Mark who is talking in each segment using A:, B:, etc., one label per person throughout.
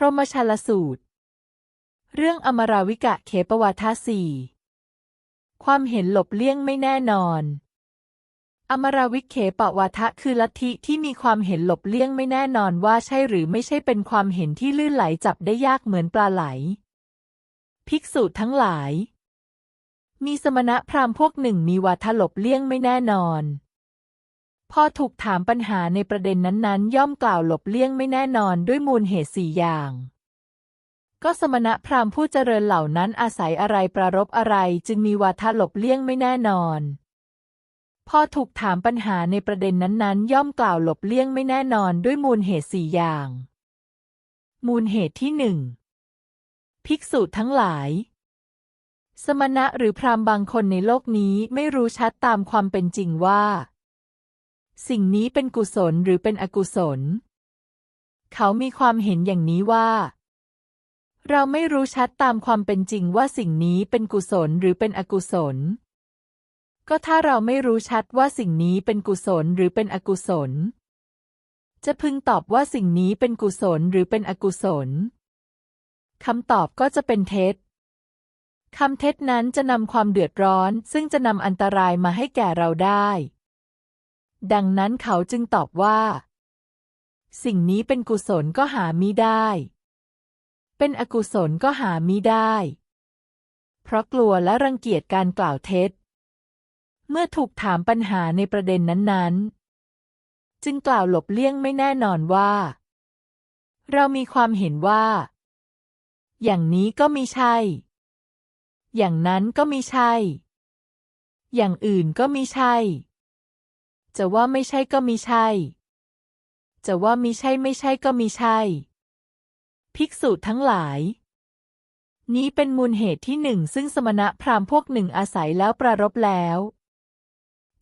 A: พรหมชาลสูตร เรื่องอมราวิกะเขปวาทาสี่ความเห็นหลบเลี่ยงไม่แน่นอน อมราวิกเขปวาทะคือลัทธิที่มีความเห็นหลบเลี่ยงไม่แน่นอนว่าใช่หรือไม่ใช่เป็นความเห็นที่ลื่นไหลจับได้ยากเหมือนปลาไหล ภิกษุทั้งหลาย มีสมณะพราหมณ์พวกหนึ่งมีวาทะหลบเลี่ยงไม่แน่นอน พอถูกถามปัญหาในประเด็นนั้นๆ ย่อมกล่าวหลบเลี่ยงไม่แน่นอนด้วยมูลเหตุสี่อย่าง ก็สมณะพราหมณ์ผู้เจริญเหล่านั้นอาศัยอะไรประรบอะไรจึงมีวาทะหลบเลี่ยงไม่แน่นอน พอถูกถามปัญหาในประเด็นนั้นๆ ย่อมกล่าวหลบเลี่ยงไม่แน่นอนด้วยมูลเหตุสี่อย่าง มูลเหตุที่หนึ่งภิกษุทั้งหลายสมณะหรือพราหมณ์บางคนในโลกนี้ไม่รู้ชัดตามความเป็นจริงว่า สิ่งนี้เป็นกุศลหรือเป็นอกุศล เขามีความเห็นอย่างนี้ว่า เราไม่รู้ชัดตามความเป็นจริงว่าสิ่งนี้เป็นกุศลหรือเป็นอกุศล ก็ถ้าเราไม่รู้ชัดว่าสิ่งนี้เป็นกุศลหรือเป็นอกุศล จะพึงตอบว่าสิ่งนี้เป็นกุศลหรือเป็นอกุศลคำตอบก็จะเป็นเท็จคำเท็จนั้นจะนำความเดือดร้อน ซึ่งจะนำอันตรายมาให้แก่เราได้ ดังนั้นเขาจึงตอบว่า สิ่งนี้เป็นกุศลก็หามิได้ เป็นอกุศลก็หามิได้ เพราะกลัวและรังเกียจการกล่าวเท็จ เมื่อถูกถามปัญหาในประเด็นนั้นๆ จึงกล่าวหลบเลี่ยงไม่แน่นอนว่า เรามีความเห็นว่า อย่างนี้ก็ม่ใช่ อย่างนั้นก็ม่ใช่ อย่างอื่นก็ม่ใช่ จะว่าไม่ใช่ก็ม่ใช่ จะว่ามิใช่ไม่ใช่ก็มิใช่ ภิกษุทั้งหลาย นี้เป็นมูลเหตุที่หนึ่งซึ่งสมณะพราหมณ์พวกหนึ่งอาศัยแล้วประรบแล้ว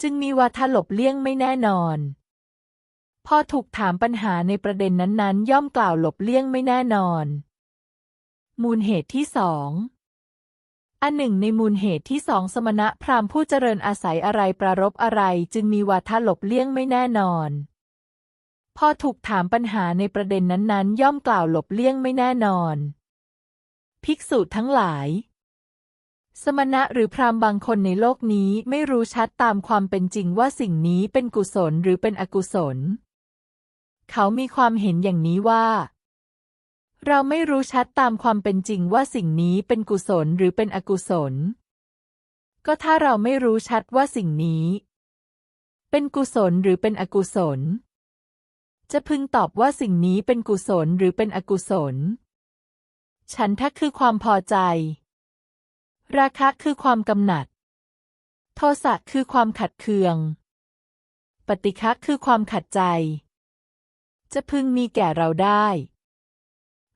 A: จึงมีวาทหลบเลี่ยงไม่แน่นอน พอถูกถามปัญหาในประเด็นนั้นๆ ย่อมกล่าวหลบเลี่ยงไม่แน่นอน มูลเหตุที่สอง อันหนึ่งในมูลเหตุที่สองสมณะพราหมณ์ผู้เจริญอาศัยอะไรประรบอะไรจึงมีวาทะหลบเลี่ยงไม่แน่นอน พอถูกถามปัญหาในประเด็นนั้นๆ ย่อมกล่าวหลบเลี่ยงไม่แน่นอน ภิกษุทั้งหลาย สมณะหรือพราหมณ์บางคนในโลกนี้ไม่รู้ชัดตามความเป็นจริงว่าสิ่งนี้เป็นกุศลหรือเป็นอกุศล เขามีความเห็นอย่างนี้ว่า เราไม่รู้ชัดตามความเป็นจริงว่าสิ่งนี้เป็นกุศลหรือเป็นอกุศล ก็ถ้าเราไม่รู้ชัดว่าสิ่งนี้ เป็นกุศลหรือเป็นอกุศล จะพึงตอบว่าสิ่งนี้เป็นกุศลหรือเป็นอกุศล ฉันทะคือความพอใจ ราคะคือความกำหนัด โทสะคือความขัดเคือง ปฏิฆะคือความขัดใจ จะพึงมีแก่เราได้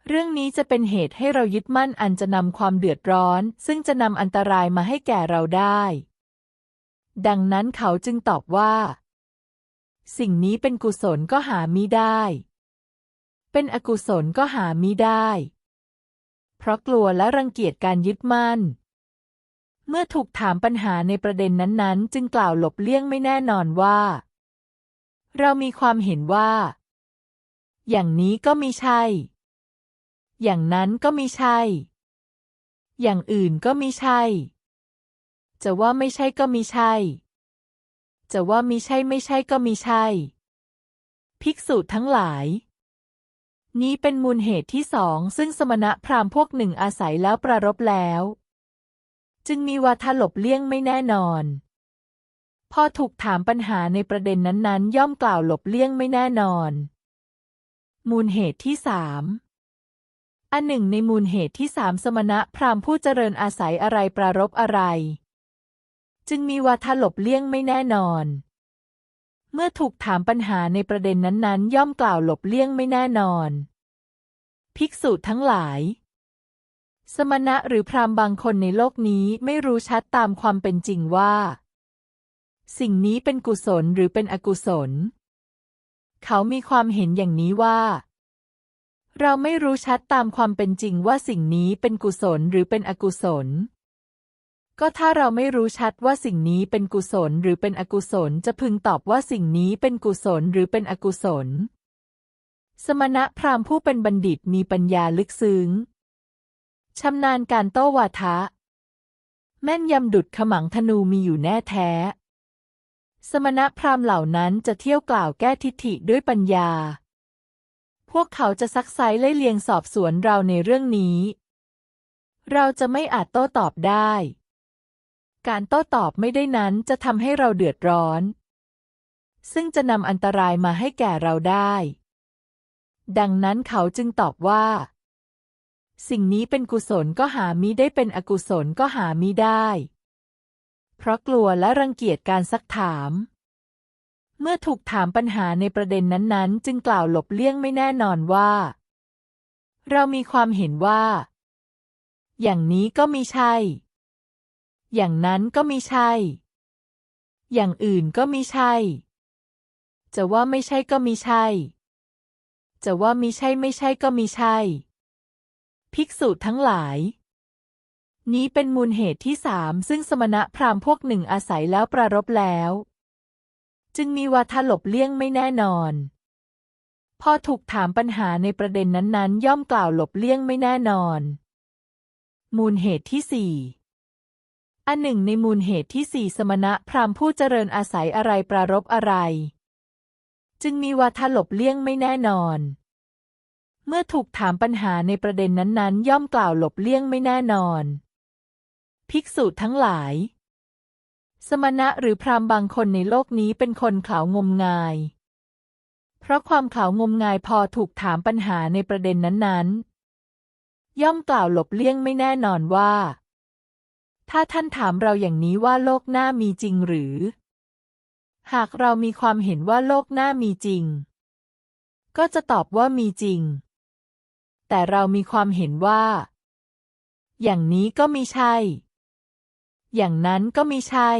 A: เรื่องนี้จะเป็นเหตุให้เรายึดมั่นอันจะนำความเดือดร้อน ซึ่งจะนำอันตรายมาให้แก่เราได้ ดังนั้นเขาจึงตอบว่า สิ่งนี้เป็นกุศลก็หามิได้ เป็นอกุศลก็หามิได้ เพราะกลัวและรังเกียจการยึดมั่น เมื่อถูกถามปัญหาในประเด็นนั้นๆ จึงกล่าวหลบเลี่ยงไม่แน่นอนว่า เรามีความเห็นว่า อย่างนี้ก็ไม่ใช่ อย่างนั้นก็ไม่ใช่ อย่างอื่นก็ไม่ใช่ จะว่าไม่ใช่ก็ไม่ใช่ จะว่ามิใช่ไม่ใช่ก็มิใช่ ภิกษุทั้งหลาย นี้เป็นมูลเหตุที่สองซึ่งสมณะพราหมณ์พวกหนึ่งอาศัยแล้วประรบแล้ว จึงมีวาทหลบเลี่ยงไม่แน่นอน พอถูกถามปัญหาในประเด็นนั้นๆ ย่อมกล่าวหลบเลี่ยงไม่แน่นอน มูลเหตุที่สาม อันหนึ่งในมูลเหตุที่สามสมณะพราหมณ์ผู้เจริญอาศัยอะไรประรบอะไร จึงมีวาทหลบเลี่ยงไม่แน่นอน เมื่อถูกถามปัญหาในประเด็นนั้นๆ ย่อมกล่าวหลบเลี่ยงไม่แน่นอน ภิกษุทั้งหลาย สมณะหรือพราหมณ์บางคนในโลกนี้ไม่รู้ชัดตามความเป็นจริงว่า สิ่งนี้เป็นกุศลหรือเป็นอกุศล เขามีความเห็นอย่างนี้ว่า เราไม่รู้ชัดตามความเป็นจริงว่าสิ่งนี้เป็นกุศลหรือเป็นอกุศล ก็ถ้าเราไม่รู้ชัดว่าสิ่งนี้เป็นกุศลหรือเป็นอกุศลจะพึงตอบว่าสิ่งนี้เป็นกุศลหรือเป็นอกุศล สมณะพราหมณ์ผู้เป็นบัณฑิตมีปัญญาลึกซึ้งชำนาญการโต้วาทะ แม่นยำดุดขมังธนูมีอยู่แน่แท้ สมณะพราหมณ์เหล่านั้นจะเที่ยวกล่าวแก้ทิฏฐิด้วยปัญญา พวกเขาจะซักไซไล่เลียงสอบสวนเราในเรื่องนี้ เราจะไม่อาจโต้ตอบได้ การโต้ตอบไม่ได้นั้นจะทำให้เราเดือดร้อน ซึ่งจะนำอันตรายมาให้แก่เราได้ ดังนั้นเขาจึงตอบว่า สิ่งนี้เป็นกุศลก็หามิได้เป็นอกุศลก็หามิได้ เพราะกลัวและรังเกียจการซักถาม เมื่อถูกถามปัญหาในประเด็นนั้นๆ จึงกล่าวหลบเลี่ยงไม่แน่นอนว่า เรามีความเห็นว่า อย่างนี้ก็มีใช่ อย่างนั้นก็มีใช่ อย่างอื่นก็มีใช่ จะว่าไม่ใช่ก็มีใช่ จะว่ามีใช่ไม่ใช่ก็มีใช่ ภิกษุทั้งหลายนี้เป็นมูลเหตุที่สามซึ่งสมณะพราหมณ์พวกหนึ่งอาศัยแล้วประรบแล้ว จึงมีวาทะหลบเลี่ยงไม่แน่นอน พอถูกถามปัญหาในประเด็นนั้นๆ ย่อมกล่าวหลบเลี่ยงไม่แน่นอน มูลเหตุที่สี่อันหนึ่งในมูลเหตุที่สี่สมณะพราหมณ์ผู้เจริญอาศัยอะไรปรารบอะไร จึงมีวาทะหลบเลี่ยงไม่แน่นอน เมื่อถูกถามปัญหาในประเด็นนั้นๆ ย่อมกล่าวหลบเลี่ยงไม่แน่นอน ภิกษุทั้งหลาย สมณะหรือพราหมณ์บางคนในโลกนี้เป็นคนเขางมงาย เพราะความเขางมงายพอถูกถามปัญหาในประเด็นนั้นๆ ย่อมกล่าวหลบเลี่ยงไม่แน่นอนว่า ถ้าท่านถามเราอย่างนี้ว่าโลกหน้ามีจริงหรือ หากเรามีความเห็นว่าโลกหน้ามีจริง ก็จะตอบว่ามีจริง แต่เรามีความเห็นว่า อย่างนี้ก็มีใช่ อย่างนั้นก็มีใช่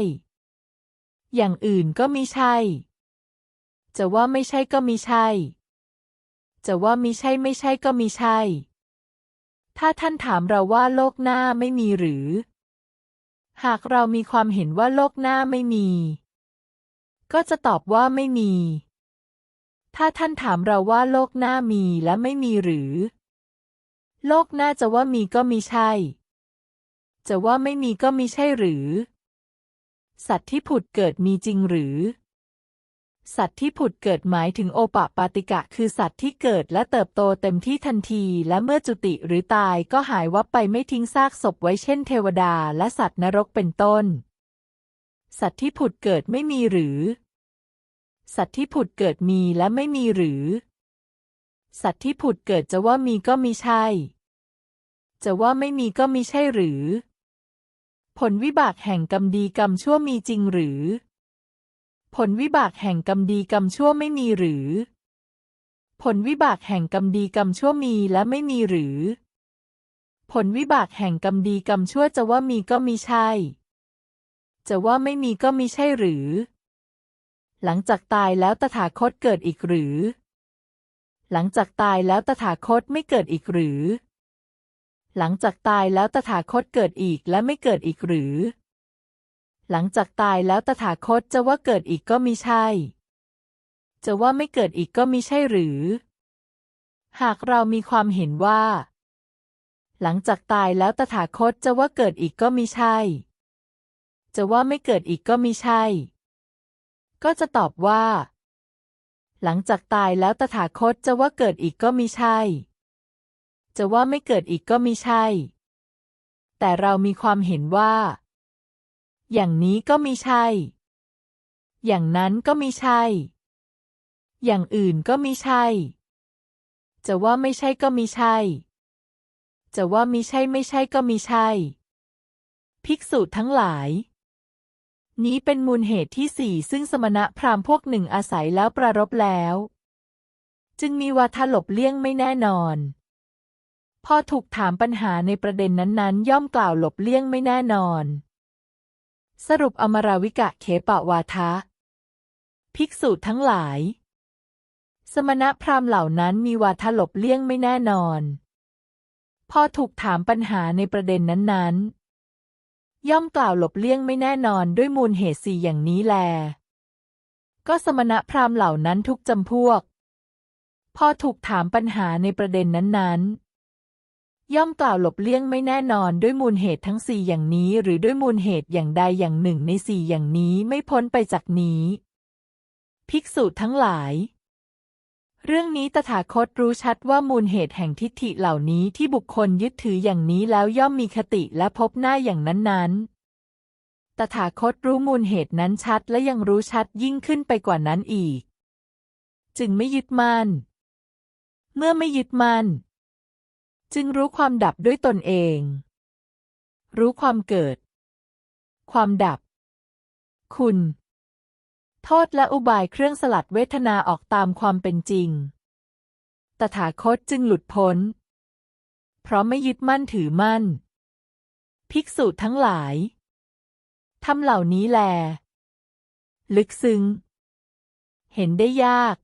A: อย่างอื่นก็มีใช่ จะว่าไม่ใช่ก็มีใช่ จะว่ามีใช่ไม่ใช่ก็มีใช่ ถ้าท่านถามเราว่าโลกหน้าไม่มีหรือ หากเรามีความเห็นว่าโลกหน้าไม่มี ก็จะตอบว่าไม่มี ถ้าท่านถามเราว่าโลกหน้ามีและไม่มีหรือ โลกหน้าจะว่ามีก็มีใช่ จะว่าไม่มีก็มีใช่หรือ สัตว์ที่ผุดเกิดมีจริงหรือ สัตว์ที่ผุดเกิดหมายถึงโอปะปาติกะ คือสัตว์ที่เกิดและเติบโตเต็มที่ทันที และเมื่อจุติหรือตายก็หายวับไปไม่ทิ้งซากศพไว้เช่นเทวดาและสัตว์นรกเป็นต้น สัตว์ที่ผุดเกิดไม่มีหรือ สัตว์ที่ผุดเกิดมีและไม่มีหรือ สัตว์ที่ผุดเกิดจะว่ามีก็มีใช่ จะว่าไม่มีก็มีใช่หรือ ผลวิบากแห่งกรรมดีกรรมชั่วมีจริงหรือ ผลวิบากแห่งกรรมดีกรรมชั่วไม่มีหรือ ผลวิบากแห่งกรรมดีกรรมชั่วมีและไม่มีหรือ ผลวิบากแห่งกรรมดีกรรมชั่วจะว่ามีก็มีใช่ จะว่าไม่มีก็มีใช่หรือ หลังจากตายแล้วตถาคตเกิดอีกหรือ หลังจากตายแล้วตถาคตไม่เกิดอีกหรือ หลังจากตายแล้วตถาคตเกิดอีกและไม่เกิดอีกหรือ หลังจากตายแล้วตถาคตจะว่าเกิดอีกก็มีใช่ จะว่าไม่เกิดอีกก็มีใช่หรือ หากเรามีความเห็นว่า หลังจากตายแล้วตถาคตจะว่าเกิดอีกก็มีใช่ จะว่าไม่เกิดอีกก็มีใช่ ก็จะตอบว่า หลังจากตายแล้วตถาคตจะว่าเกิดอีกก็มีใช่ จะว่าไม่เกิดอีกก็มีใช่ แต่เรามีความเห็นว่า อย่างนี้ก็มีใช่ อย่างนั้นก็มีใช่ อย่างอื่นก็มีใช่ จะว่าไม่ใช่ก็มีใช่ จะว่ามีใช่ไม่ใช่ก็มีใช่ ภิกษุทั้งหลาย นี้เป็นมูลเหตุที่สี่ซึ่งสมณะพราหมณ์พวกหนึ่งอาศัยแล้วประรบแล้ว จึงมีวาทะหลบเลี่ยงไม่แน่นอน พอถูกถามปัญหาในประเด็นนั้นๆ ย่อมกล่าวหลบเลี่ยงไม่แน่นอน สรุปอมราวิกะเขปะวาทะ ภิกษุทั้งหลาย สมณะพราหมณ์เหล่านั้นมีวาทะหลบเลี่ยงไม่แน่นอน พอถูกถามปัญหาในประเด็นนั้นๆ ย่อมกล่าวหลบเลี่ยงไม่แน่นอนด้วยมูลเหตุสี่อย่างนี้แล ก็สมณะพราหมณ์เหล่านั้นทุกจำพวก พอถูกถามปัญหาในประเด็นนั้นๆ ย่อมกล่าวหลบเลี่ยงไม่แน่นอนด้วยมูลเหตุทั้งสี่อย่างนี้ หรือด้วยมูลเหตุอย่างใดอย่างหนึ่งในสี่อย่างนี้ไม่พ้นไปจากนี้ ภิกษุทั้งหลาย เรื่องนี้ตถาคตรู้ชัดว่ามูลเหตุแห่งทิฏฐิเหล่านี้ที่บุคคลยึดถืออย่างนี้แล้วย่อมมีคติและพบหน้าอย่างนั้นๆตถาคตรู้มูลเหตุนั้นชัดและยังรู้ชัดยิ่งขึ้นไปกว่านั้นอีก จึงไม่ยึดมั่น เมื่อไม่ยึดมั่น จึงรู้ความดับด้วยตนเอง รู้ความเกิด ความดับ คุณ โทษและอุบายเครื่องสลัดเวทนาออกตามความเป็นจริง ตถาคตจึงหลุดพ้น เพราะไม่ยึดมั่นถือมั่น ภิกษุทั้งหลายทำเหล่านี้แล ลึกซึ้ง เห็นได้ยาก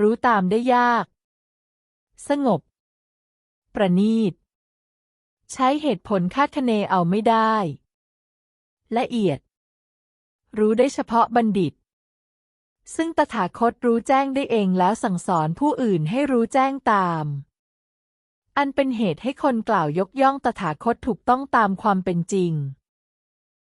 A: รู้ตามได้ยาก สงบ ประณีต ใช้เหตุผลคาดคะเนเอาไม่ได้ ละเอียด รู้ได้เฉพาะบัณฑิต ซึ่งตถาคตรู้แจ้งได้เองแล้วสั่งสอนผู้อื่นให้รู้แจ้งตาม อันเป็นเหตุให้คนกล่าวยกย่องตถาคตถูกต้องตามความเป็นจริง